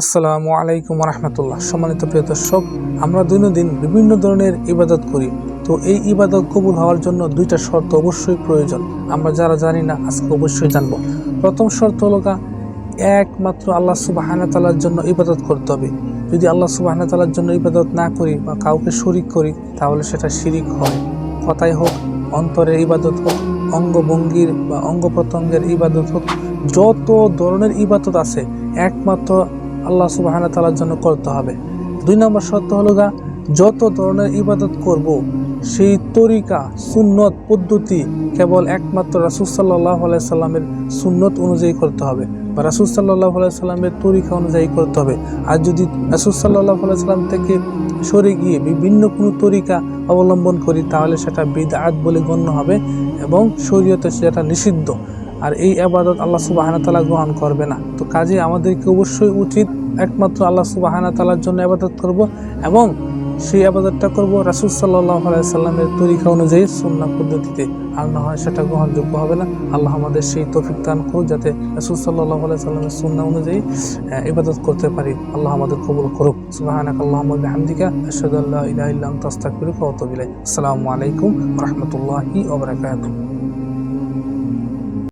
আসসালামু আলাইকুম রহমতুল্লাহ সম্মানিত প্রিয় দর্শক, আমরা দৈনন্দিন বিভিন্ন ধরনের ইবাদত করি। তো এই ইবাদত কবুল হওয়ার জন্য দুইটা শর্ত অবশ্যই প্রয়োজন। আমরা যারা জানি না, আজকে অবশ্যই জানব। প্রথম শর্ত হলো একমাত্র আল্লাহ সুবাহানা তালার জন্য ইবাদত করতে হবে। যদি আল্লাহ সুবাহানা তালার জন্য ইবাদত না করি বা কাউকে শরিক করি, তাহলে সেটা শিরিক হয়। কথাই হোক, অন্তরের ইবাদত হোক, অঙ্গভঙ্গির বা অঙ্গ প্রত্যঙ্গের ইবাদত হোক, যত ধরনের ইবাদত আছে, একমাত্র আল্লাহ সুবাহানা তালার জন্য করতে হবে। দুই নম্বর শর্ত হলো গা, যত ধরনের ইবাদত করব, সেই তরিকা, সুন্নত পদ্ধতি কেবল একমাত্র রাসুল সাল্লাহ সাল্লামের সুন্নত অনুযায়ী করতে হবে বা রাসুল সাল্লাহ সাল্লামের তরিকা অনুযায়ী করতে হবে। আর যদি রাসুল সাল্লাহ সাল্লাম থেকে সরে গিয়ে বিভিন্ন কোনো তরিকা অবলম্বন করি, তাহলে সেটা বিদআত বলে গণ্য হবে এবং শরীয়তে সেটা নিষিদ্ধ। আর এই আবাদত আল্লাহ সুবাহানা তালা গ্রহণ করবে না। তো কাজে আমাদেরকে অবশ্যই উচিত একমাত্র আল্লাহ সুবাহানা তালার জন্য আবাদত করব এবং সেই আবাদতটা করব রাসুল সাল্লাহ সাল্লামের তরিকা অনুযায়ী সুন্না পদ্ধতিতে। আর না হয় সেটা গ্রহণযোগ্য হবে না। আল্লাহ আমাদের সেই তফিক দান করুক যাতে রাসুল সাল্লাহ সাল্লামের সুন্না অনুযায়ী ইবাদত করতে পারি। আল্লাহ আমাদের কবুল করুক। সুবাহানাক আল্লাহ হামদিকা আল্লা ইলাহা ইল্লা আনতা আস্তাগফিরুকা ওয়া আতুবু ইলাইক। আসসালামু আলাইকুম রাহমাতুল্লাহি